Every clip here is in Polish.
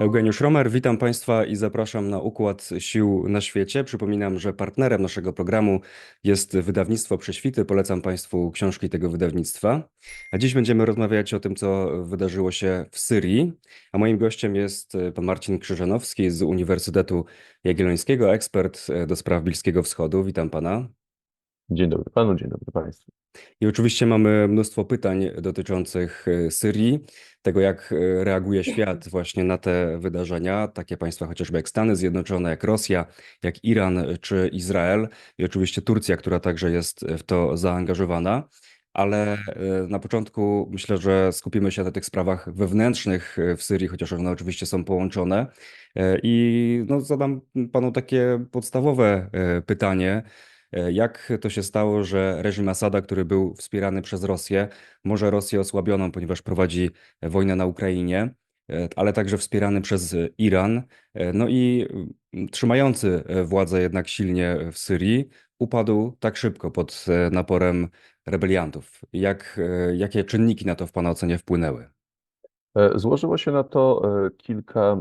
Eugeniusz Romer, witam Państwa i zapraszam na Układ Sił na Świecie. Przypominam, że partnerem naszego programu jest wydawnictwo Prześwity. Polecam Państwu książki tego wydawnictwa. A dziś będziemy rozmawiać o tym, co wydarzyło się w Syrii. A moim gościem jest pan Marcin Krzyżanowski z Uniwersytetu Jagiellońskiego, ekspert do spraw Bliskiego Wschodu. Witam Pana. Dzień dobry Panu, dzień dobry Państwu. I oczywiście mamy mnóstwo pytań dotyczących Syrii, tego jak reaguje świat właśnie na te wydarzenia, takie państwa chociażby jak Stany Zjednoczone, jak Rosja, jak Iran czy Izrael i oczywiście Turcja, która także jest w to zaangażowana. Ale na początku myślę, że skupimy się na tych sprawach wewnętrznych w Syrii, chociaż one oczywiście są połączone. I no, zadam panu takie podstawowe pytanie. Jak to się stało, że reżim Asada, który był wspierany przez Rosję, może Rosję osłabioną, ponieważ prowadzi wojnę na Ukrainie, ale także wspierany przez Iran, no i trzymający władzę jednak silnie w Syrii, upadł tak szybko pod naporem rebeliantów? Jak, jakie czynniki na to w Pana ocenie wpłynęły? Złożyło się na to kilka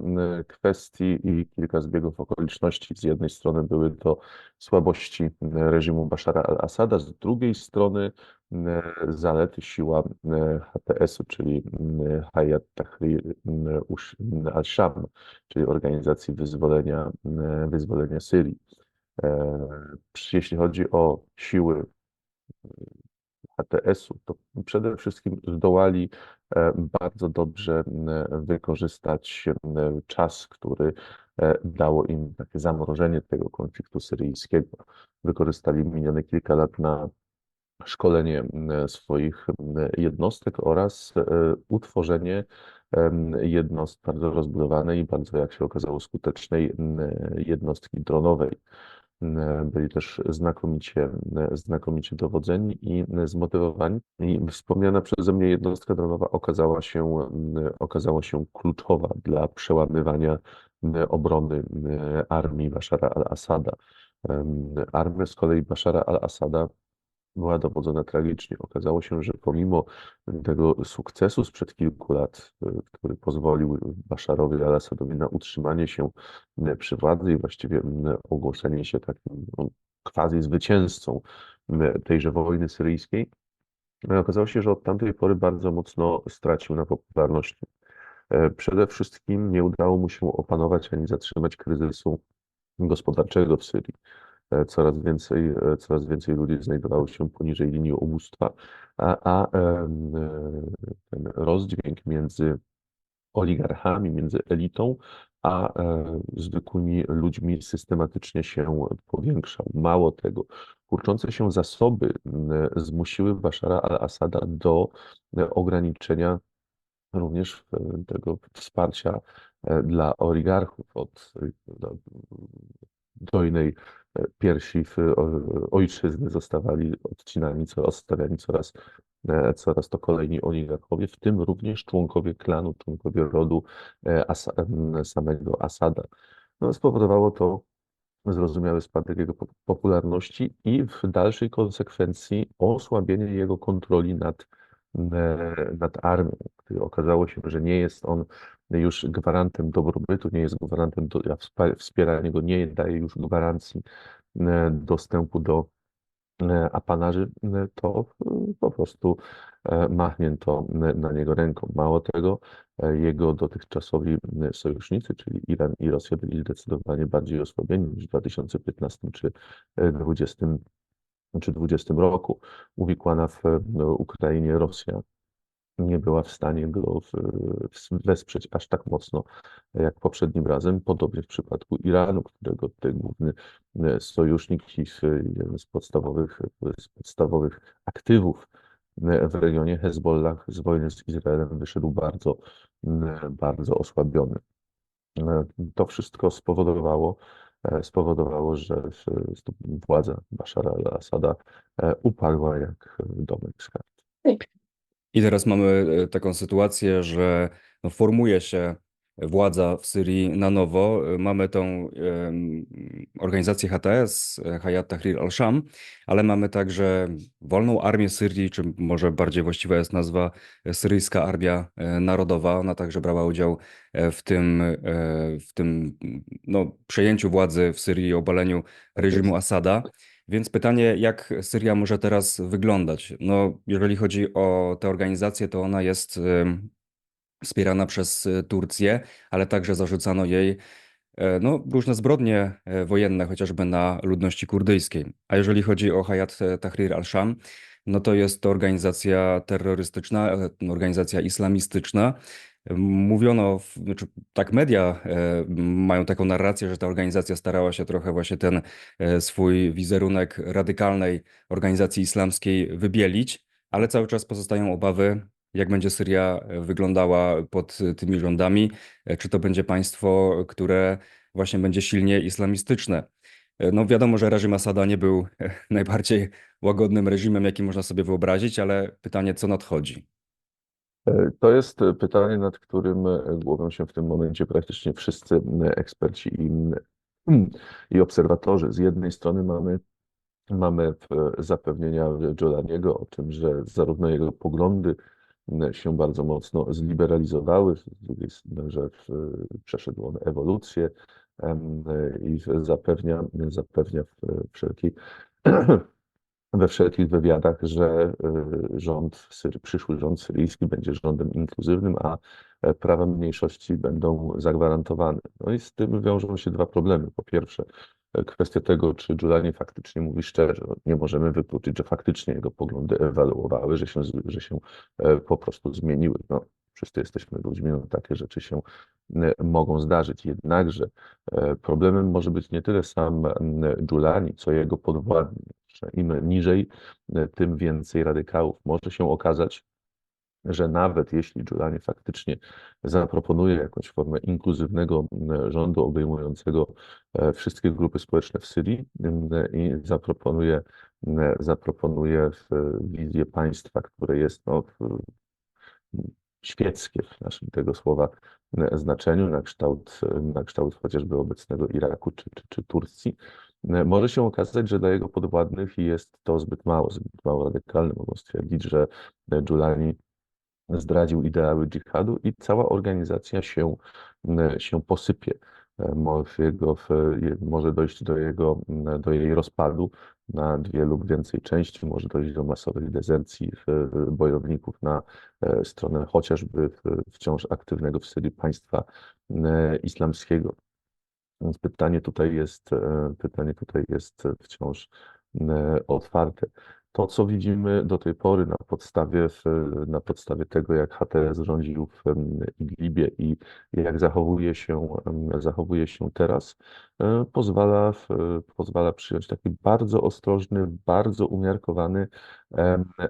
kwestii i kilka zbiegów okoliczności. Z jednej strony były to słabości reżimu Bashara al-Assada, z drugiej strony zalety siła HTS-u, czyli Hayat Tahrir al-Sham, czyli Organizacji Wyzwolenia, Wyzwolenia Syrii. Jeśli chodzi o siły HTS-u, to przede wszystkim zdołali bardzo dobrze wykorzystać czas, który dało im takie zamrożenie tego konfliktu syryjskiego. Wykorzystali minione kilka lat na szkolenie swoich jednostek oraz utworzenie jednostki bardzo rozbudowanej i bardzo, jak się okazało, skutecznej jednostki dronowej. Byli też znakomicie, znakomicie dowodzeni i zmotywowani. I wspomniana przeze mnie jednostka dronowa okazała się, okazała się kluczowa dla przełamywania obrony armii Bashara al-Assada. Armia z kolei Bashara al-Assada była dowodzona tragicznie. Okazało się, że pomimo tego sukcesu sprzed kilku lat, który pozwolił Basharowi al-Assadowi na utrzymanie się przy władzy i właściwie ogłoszenie się takim no, quasi zwycięzcą tejże wojny syryjskiej, okazało się, że od tamtej pory bardzo mocno stracił na popularności. Przede wszystkim nie udało mu się opanować ani zatrzymać kryzysu gospodarczego w Syrii. E, coraz więcej, e, coraz więcej ludzi znajdowało się poniżej linii ubóstwa, a, a e, ten rozdźwięk między oligarchami, między elitą, a zwykłymi ludźmi systematycznie się powiększał. Mało tego, kurczące się zasoby zmusiły Bashara al-Assada do ograniczenia również tego wsparcia dla oligarchów od dojnej piersi w ojczyzny zostawali odcinani, odstawiani coraz, e, coraz to kolejni oligarchowie, w tym również członkowie klanu, członkowie rodu e, Asa, samego Asada. No, spowodowało to zrozumiały spadek jego popularności i w dalszej konsekwencji osłabienie jego kontroli nad, e, nad armią. Okazało się, że nie jest on już gwarantem dobrobytu, nie jest gwarantem, do, wspieranie go nie daje już gwarancji e, dostępu do e, apanarzy, e, to po prostu machnięto na niego ręką. Mało tego, jego dotychczasowi sojusznicy, czyli Iran i Rosja, byli zdecydowanie bardziej osłabieni niż w 2015 czy 2020 czy 20 roku. Uwikłana w Ukrainie Rosja nie była w stanie go wesprzeć aż tak mocno jak poprzednim razem. Podobnie w przypadku Iranu, którego główny e, sojusznik i jeden z podstawowych, z podstawowych aktywów e, w regionie Hezbollah z wojny z Izraelem wyszedł bardzo, bardzo osłabiony. E, to wszystko spowodowało, spowodowało, że władza Bashara al-Assada upadła jak domek z kart. I teraz mamy e, taką sytuację, że no formuje się władza w Syrii na nowo. Mamy tą organizację HTS, Hayat Tahrir al-Sham, ale mamy także Wolną Armię Syrii, czy może bardziej właściwa jest nazwa Syryjska Armia e, Narodowa. Ona także brała udział e, w tym, e, w tym no, przejęciu władzy w Syrii, obaleniu reżimu Asada. Więc pytanie, jak Syria może teraz wyglądać? No, jeżeli chodzi o tę organizację, to ona jest wspierana przez e, Turcję, ale także zarzucano jej e, no, różne zbrodnie e, wojenne, chociażby na ludności kurdyjskiej. A jeżeli chodzi o Hayat Tahrir al-Sham, no to jest to organizacja terrorystyczna, organizacja islamistyczna. Mówiono, znaczy, tak media e, mają taką narrację, że ta organizacja starała się trochę właśnie ten e, swój wizerunek radykalnej organizacji islamskiej wybielić, ale cały czas pozostają obawy, jak będzie Syria e, wyglądała pod tymi rządami, czy to będzie państwo, które właśnie będzie silnie islamistyczne. No wiadomo, że reżim Asada nie był najbardziej łagodnym reżimem, jaki można sobie wyobrazić, ale pytanie, co nadchodzi? E, To jest e, pytanie, nad którym e, głowią się w tym momencie praktycznie wszyscy m, eksperci i, m, i obserwatorzy. Z jednej strony mamy, mamy e, zapewnienia Giolaniego o tym, że zarówno jego poglądy się bardzo mocno zliberalizowały, z drugiej strony, że przeszedł on ewolucję e, i zapewnia, zapewnia w wszelkiej we wszelkich wywiadach, że y, rząd, przyszły rząd syryjski będzie rządem inkluzywnym, a e, prawa mniejszości będą zagwarantowane. No i z tym wiążą się dwa problemy. Po pierwsze, e, kwestia tego, czy Giuliani faktycznie mówi szczerze. No, nie możemy wykluczyć, że faktycznie jego poglądy ewaluowały, że się, że się e, po prostu zmieniły. No, wszyscy jesteśmy ludźmi, no, takie rzeczy się mogą zdarzyć. Jednakże problemem może być nie tyle sam Giuliani, co jego podwładni im niżej, e, tym więcej radykałów. Może się okazać, że nawet jeśli Giuliani faktycznie zaproponuje jakąś formę inkluzywnego rządu obejmującego e, wszystkie grupy społeczne w Syrii i zaproponuje, zaproponuje wizję państwa, które jest no, świeckie w naszym tego słowa znaczeniu, na kształt, na kształt chociażby obecnego Iraku czy, czy, czy Turcji, może się okazać, że dla jego podwładnych jest to zbyt mało, zbyt mało radykalne. Mogą stwierdzić, że e, Giuliani zdradził ideały dżihadu i cała organizacja się, m, się posypie. E, może dojść do, jego, do jej rozpadu na dwie lub więcej części, może dojść do masowej dezercji bojowników na e, stronę chociażby wciąż aktywnego w Syrii państwa e, islamskiego. Więc pytanie tutaj jest, e, pytanie tutaj jest wciąż e, otwarte. To, co widzimy do tej pory na podstawie, na podstawie tego, jak HTS rządził w Idlibie i jak zachowuje się, zachowuje się teraz, e, pozwala, pozwala przyjąć taki bardzo ostrożny, bardzo umiarkowany,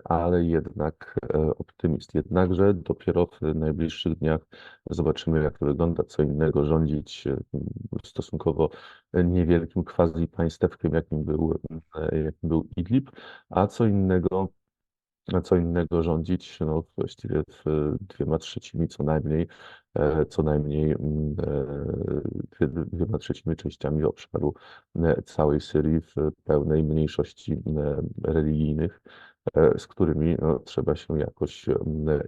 ale jednak e, optymizm. Jednakże dopiero w najbliższych dniach zobaczymy, jak to wygląda, co innego rządzić e, stosunkowo niewielkim quasi państewkiem, jakim był, e, jakim był Idlib, a co innego, a co innego rządzić, no właściwie dwiema trzecimi co najmniej, co najmniej dwie- dwiema trzecimi częściami obszaru całej Syrii w pełnej mniejszości religijnych, z którymi no, trzeba się jakoś,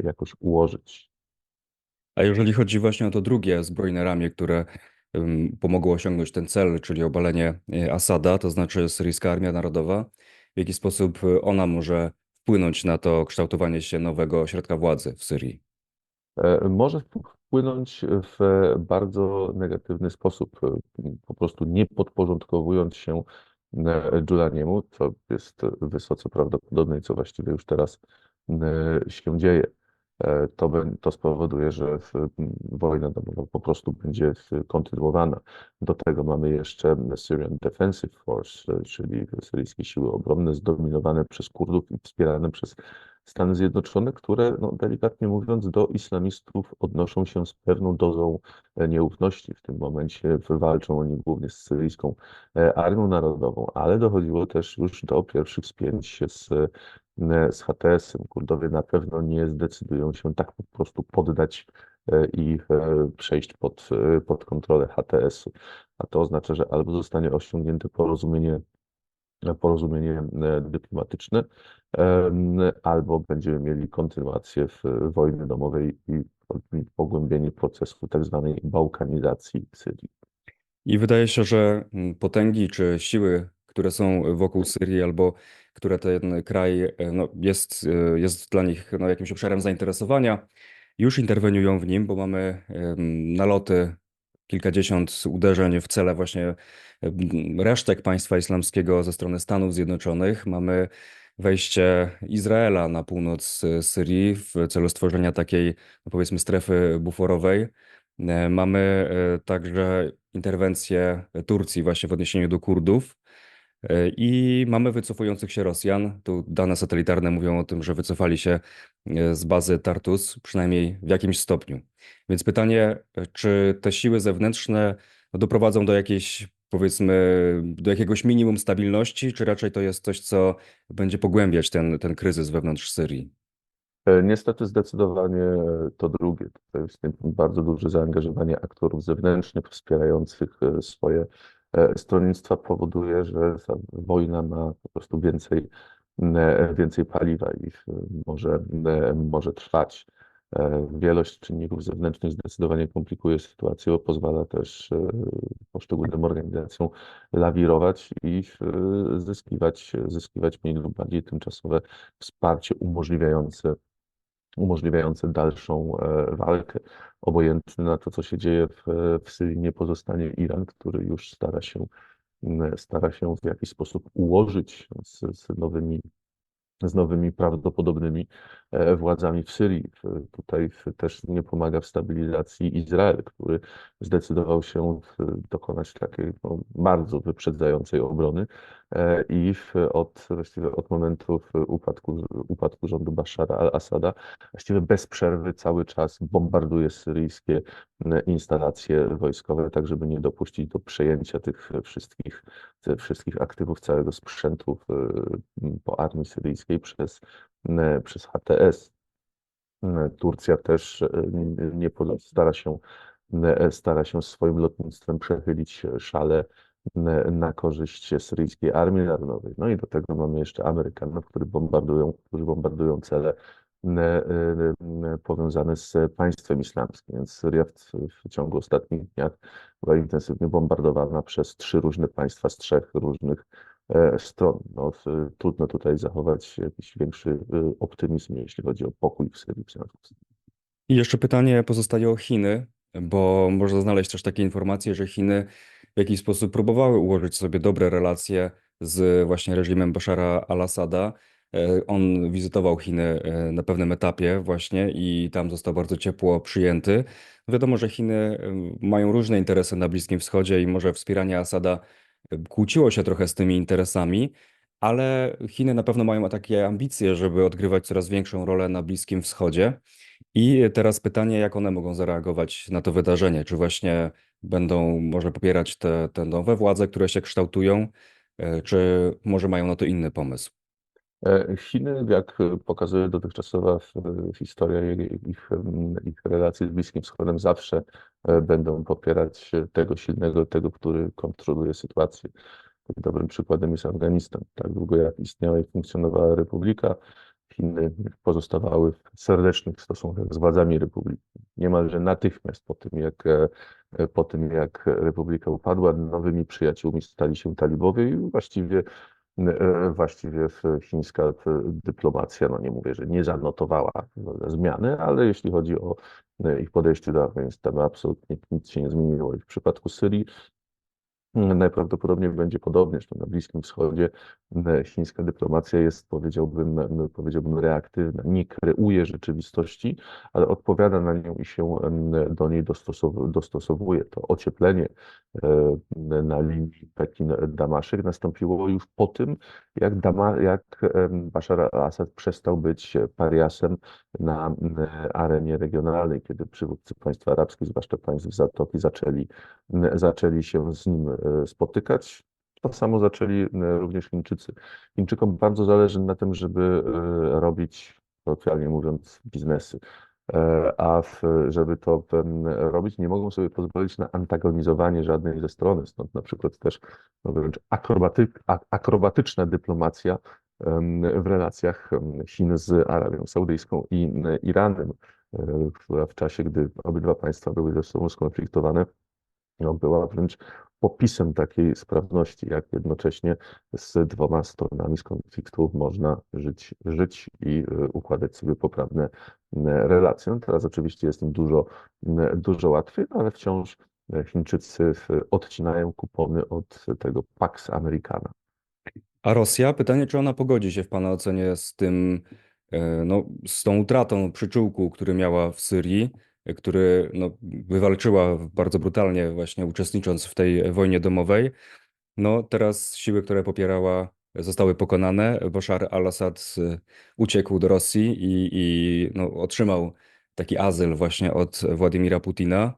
jakoś ułożyć. A jeżeli chodzi właśnie o to drugie zbrojne ramię, które pomogło osiągnąć ten cel, czyli obalenie e, Asada, to znaczy Syryjska Armia Narodowa, w jaki sposób e, ona może wpłynąć na to kształtowanie się nowego ośrodka władzy w Syrii? E, może wpłynąć w bardzo negatywny sposób, e, po prostu nie podporządkowując się e, Giulianiemu, co jest wysoce prawdopodobne i co właściwie już teraz e, się dzieje. E, To, to spowoduje, że wojna domowa po prostu będzie kontynuowana. Do tego mamy jeszcze Syrian Defensive Force, e, czyli syryjskie siły obronne zdominowane przez Kurdów i wspierane przez Stany Zjednoczone, które, no, delikatnie mówiąc, do islamistów odnoszą się z pewną dozą e, nieufności. W tym momencie walczą oni głównie z syryjską e, Armią Narodową, ale dochodziło też już do pierwszych spięć z, e, z HTS-em. Kurdowie na pewno nie zdecydują się tak po prostu poddać i przejść pod, pod kontrolę HTS-u. A to oznacza, że albo zostanie osiągnięte porozumienie, porozumienie e, dyplomatyczne, albo będziemy mieli kontynuację w wojny domowej i pogłębienie procesu tak zwanej bałkanizacji Syrii. I wydaje się, że potęgi czy siły, które są wokół Syrii albo które ten kraj e, no, jest, e, jest dla nich no, jakimś obszarem zainteresowania, już interweniują w nim, bo mamy naloty, kilkadziesiąt uderzeń w cele właśnie resztek państwa islamskiego ze strony Stanów Zjednoczonych. Mamy wejście Izraela na północ Syrii w celu stworzenia takiej, no powiedzmy, strefy buforowej. E, Mamy e, także interwencję Turcji właśnie w odniesieniu do Kurdów i mamy wycofujących się Rosjan. Tu dane satelitarne mówią o tym, że wycofali się e, z bazy Tartus, przynajmniej w jakimś stopniu. Więc pytanie, e, czy te siły zewnętrzne doprowadzą do jakiejś, powiedzmy, do jakiegoś minimum stabilności, czy raczej to jest coś, co będzie pogłębiać ten, ten kryzys wewnątrz Syrii? E, Niestety zdecydowanie to drugie. To jest bardzo duże zaangażowanie aktorów zewnętrznych wspierających e, swoje e, stronnictwa powoduje, że wojna ma po prostu więcej, e, więcej paliwa i e, może, e, może trwać. E, Wielość czynników zewnętrznych zdecydowanie komplikuje sytuację, bo pozwala też e, poszczególnym organizacjom lawirować i e, zyskiwać, zyskiwać mniej lub bardziej tymczasowe wsparcie umożliwiające umożliwiające dalszą e, walkę. Obojętny na to, co się dzieje w, w Syrii, nie pozostanie Iran, który już stara się, stara się w jakiś sposób ułożyć z, z nowymi z nowymi prawdopodobnymi e, władzami w Syrii. Tutaj też nie pomaga w stabilizacji Izrael, który zdecydował się dokonać takiej no, bardzo wyprzedzającej obrony e, i od, właściwie od momentu upadku, upadku rządu Bashara al-Assada właściwie bez przerwy cały czas bombarduje syryjskie instalacje wojskowe, tak żeby nie dopuścić do przejęcia tych wszystkich, tych wszystkich aktywów, całego sprzętu po armii syryjskiej przez, m, przez HTS. M, Turcja też e, nie- stara się, stara się swoim lotnictwem przechylić szale na korzyść syryjskiej armii narodowej. No i do tego mamy jeszcze Amerykanów, którzy bombardują, którzy bombardują cele powiązane z państwem islamskim. Więc Syria w, w ciągu ostatnich dniach była intensywnie bombardowana przez trzy różne państwa z trzech różnych e, stron. No, trudno tutaj zachować jakiś większy e, optymizm, jeśli chodzi o pokój w Syrii. I jeszcze pytanie pozostaje o Chiny, bo można znaleźć też takie informacje, że Chiny w jakiś sposób próbowały ułożyć sobie dobre relacje z właśnie reżimem Bashara al-Assada. E, On wizytował Chiny e, na pewnym etapie właśnie i tam został bardzo ciepło przyjęty. Wiadomo, że Chiny e, mają różne interesy na Bliskim Wschodzie i może wspieranie Asada kłóciło się trochę z tymi interesami, ale Chiny na pewno mają takie ambicje, żeby odgrywać coraz większą rolę na Bliskim Wschodzie. I teraz pytanie, jak one mogą zareagować na to wydarzenie? Czy właśnie będą może popierać te, te nowe władze, które się kształtują, czy może mają na to inny pomysł? E, Chiny, jak pokazuje dotychczasowa historia ich, ich, ich relacji z Bliskim Wschodem, zawsze e, będą popierać tego silnego, tego, który kontroluje sytuację. Dobrym przykładem jest Afganistan. Tak długo jak istniała i funkcjonowała republika, Chiny pozostawały w serdecznych stosunkach z władzami republiki. Niemalże natychmiast po tym, jak, e, po tym, jak republika upadła, nowymi przyjaciółmi stali się talibowie i właściwie Właściwie w- chińska w- dyplomacja, no nie mówię, że nie zanotowała no, zmiany, ale jeśli chodzi o e, ich podejście do Afganistanu, absolutnie nic się nie zmieniło. I w przypadku Syrii najprawdopodobniej będzie podobnie, zresztą na Bliskim Wschodzie chińska dyplomacja jest, powiedziałbym, powiedziałbym reaktywna, nie kreuje rzeczywistości, ale odpowiada na nią i się do niej dostosow- dostosowuje. To ocieplenie e, na linii Pekin-Damaszek nastąpiło już po tym, jak, Dama, jak Bashar al-Assad przestał być pariasem na arenie regionalnej, kiedy przywódcy państw arabskich, zwłaszcza państw Zatoki, zaczęli, zaczęli się z nim spotykać. To samo zaczęli m, również Chińczycy. Chińczykom bardzo zależy na tym, żeby e, robić, kolokwialnie mówiąc, biznesy. E, A w, żeby to robić, nie mogą sobie pozwolić na antagonizowanie żadnej ze strony. Stąd na przykład też no wręcz akrobaty, a- akrobatyczna dyplomacja w relacjach Chin z Arabią Saudyjską i e, Iranem, e, która w czasie, gdy obydwa państwa były ze sobą skonfliktowane, no, była wręcz popisem takiej sprawności, jak jednocześnie z dwoma stronami z konfliktu można żyć, żyć i e, układać sobie poprawne relacje. No, Teraz oczywiście jest im dużo, dużo łatwiej, no, ale wciąż e, Chińczycy odcinają kupony od tego Pax Americana. A Rosja? Pytanie, czy ona pogodzi się w Pana ocenie z tym, e, no, z tą utratą przyczółku, który miała w Syrii, który no, wywalczyła bardzo brutalnie, właśnie uczestnicząc w tej wojnie domowej. No, teraz siły, które popierała, zostały pokonane. Bashar al-Assad e, uciekł do Rosji i, i no, otrzymał taki azyl właśnie od Władimira Putina.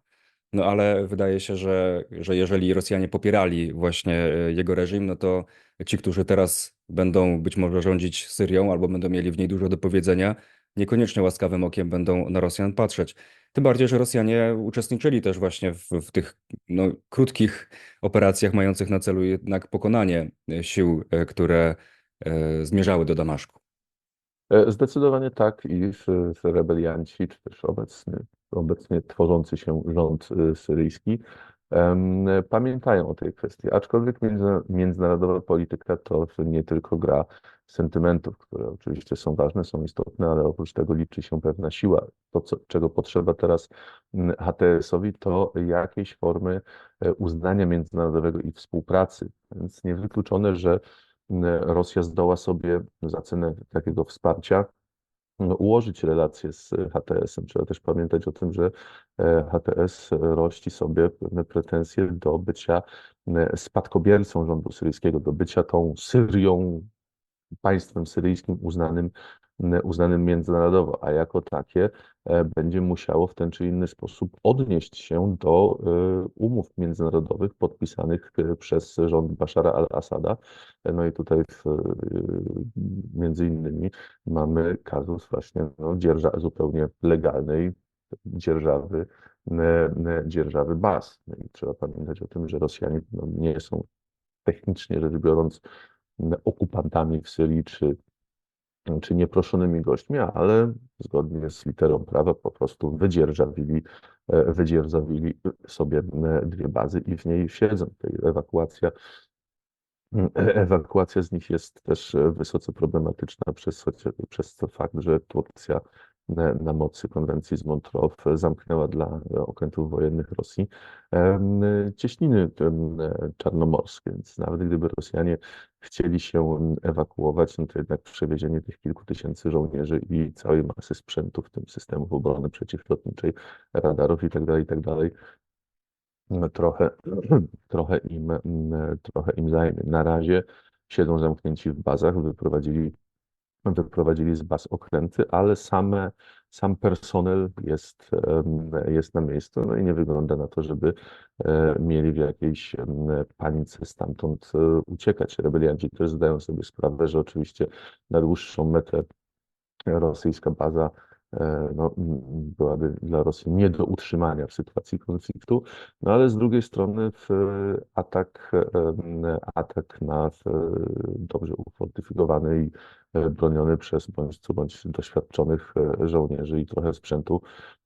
No ale wydaje się, że, że jeżeli Rosjanie popierali właśnie e, jego reżim, no to ci, którzy teraz będą być może rządzić Syrią albo będą mieli w niej dużo do powiedzenia, niekoniecznie łaskawym okiem będą na Rosjan patrzeć. Tym bardziej, że Rosjanie uczestniczyli też właśnie w, w tych no, krótkich operacjach mających na celu jednak pokonanie e, sił, e, które e, zmierzały do Damaszku. E, Zdecydowanie tak i w, w rebelianci, czy też obecny, obecnie tworzący się rząd syryjski pamiętają o tej kwestii. Aczkolwiek między- międzynarodowa polityka to nie tylko gra sentymentów, które oczywiście są ważne, są istotne, ale oprócz tego liczy się pewna siła. To, co, czego potrzeba teraz mm, HTS-owi, to jakiejś formy e, uznania międzynarodowego i współpracy. Więc niewykluczone, że mm, Rosja zdoła sobie za cenę takiego wsparcia ułożyć relacje z HTS-em. Trzeba też pamiętać o tym, że e, HTS rości sobie pewne pretensje do bycia e, spadkobiercą rządu syryjskiego, do bycia tą Syrią, państwem syryjskim uznanym, uznanym międzynarodowo, a jako takie e, będzie musiało w ten czy inny sposób odnieść się do e, umów międzynarodowych podpisanych e, przez rząd Bashara al-Assada. No i tutaj w, między innymi mamy kazus właśnie no, dzierża, zupełnie legalnej dzierżawy, dzierżawy baz. No i trzeba pamiętać o tym, że Rosjanie no, nie są technicznie rzecz biorąc okupantami w Syrii czy, czy nieproszonymi gośćmi, ale zgodnie z literą prawa po prostu wydzierżawili, e, wydzierżawili sobie e, dwie bazy i w niej siedzą. Tej ewakuacja, e, ewakuacja z nich jest też wysoce problematyczna przez, przez fakt, że Turcja na, mocy konwencji z Montreux zamknęła dla okrętów wojennych Rosji cieśniny em, czarnomorskie. Więc nawet gdyby Rosjanie chcieli się ewakuować, no to jednak przewiezienie tych kilku tysięcy żołnierzy i całej masy sprzętu, w tym systemów obrony przeciwlotniczej, radarów itd., itd., no trochę, trochę im, trochę im zajmie. Na razie siedzą zamknięci w bazach, wyprowadzili wyprowadzili z baz okręty, ale same, sam personel jest, jest na miejscu, no i nie wygląda na to, żeby e, mieli w jakiejś panice stamtąd e, uciekać. Rebelianci też zdają sobie sprawę, że oczywiście na dłuższą metę rosyjska baza no, m, byłaby dla Rosji nie do utrzymania w sytuacji konfliktu, no ale z drugiej strony w atak, em, atak na dobrze ufortyfikowany i e, broniony przez bądź co bądź doświadczonych e, żołnierzy i trochę sprzętu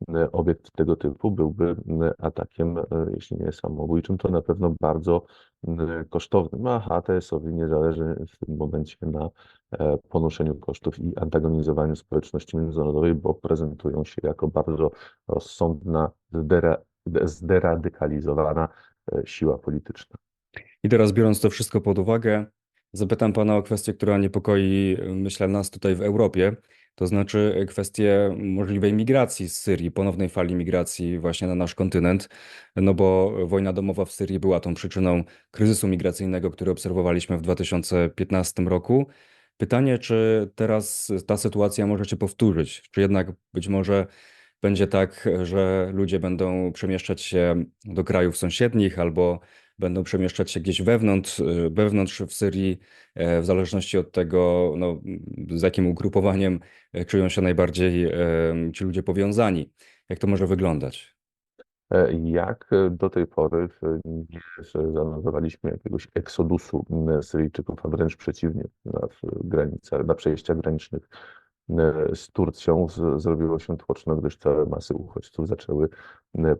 e, obiekt tego typu byłby atakiem, e, jeśli nie samobójczym, to na pewno bardzo kosztownym, a HTS-owi nie zależy w tym momencie na e, ponoszeniu kosztów i antagonizowaniu społeczności międzynarodowej, bo prezentują się jako bardzo rozsądna, zdera, zderadykalizowana e, siła polityczna. I teraz biorąc to wszystko pod uwagę, zapytam Pana o kwestię, która niepokoi, myślę, nas tutaj w Europie, to znaczy kwestię możliwej migracji z Syrii, ponownej fali migracji właśnie na nasz kontynent, no bo wojna domowa w Syrii była tą przyczyną kryzysu migracyjnego, który obserwowaliśmy w 2015 roku. Pytanie, czy teraz ta sytuacja może się powtórzyć, czy jednak być może będzie tak, że ludzie będą przemieszczać się do krajów sąsiednich albo będą przemieszczać się gdzieś wewnątrz, wewnątrz w Syrii, e, w zależności od tego, no, z jakim ugrupowaniem e, czują się najbardziej e, ci ludzie powiązani. Jak to może wyglądać? E, Jak e, do tej pory e, nie zanotowaliśmy jakiegoś eksodusu m, Syryjczyków, a wręcz przeciwnie, na granicach, na przejściach granicznych z Turcją zrobiło się tłoczno, gdyż całe masy uchodźców zaczęły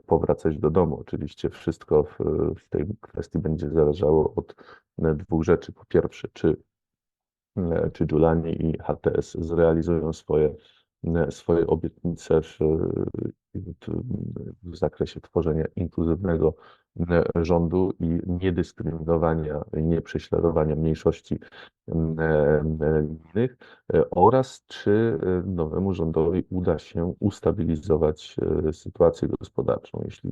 powracać do domu. Oczywiście wszystko w, w tej kwestii będzie zależało od dwóch rzeczy. Po pierwsze, czy czy Giuliani i HTS zrealizują swoje, swoje obietnice w, w, w zakresie tworzenia inkluzywnego e, rządu i niedyskryminowania, i nieprześladowania mniejszości e, religijnych e, oraz czy e, nowemu rządowi uda się ustabilizować e, sytuację gospodarczą. Jeśli,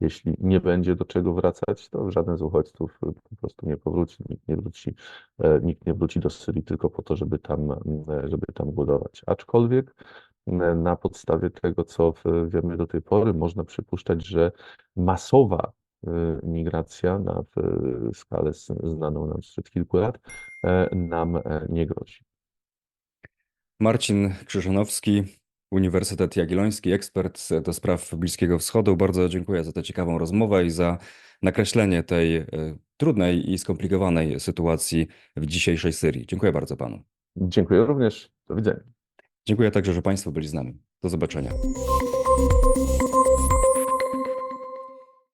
jeśli nie będzie do czego wracać, to żaden z uchodźców e, po prostu nie powróci, nikt nie wróci e, nikt nie wróci do Syrii tylko po to, żeby tam, e, żeby tam budować. Aczkolwiek na podstawie tego, co wiemy do tej pory, można przypuszczać, że masowa e, migracja na w- skalę znaną nam sprzed kilku lat e, nam e, nie grozi. Marcin Krzyżanowski, Uniwersytet Jagielloński, ekspert do spraw Bliskiego Wschodu. Bardzo dziękuję za tę ciekawą rozmowę i za nakreślenie tej e, trudnej i skomplikowanej sytuacji w dzisiejszej Syrii. Dziękuję bardzo panu. Dziękuję również. Do widzenia. Dziękuję także, że państwo byli z nami. Do zobaczenia.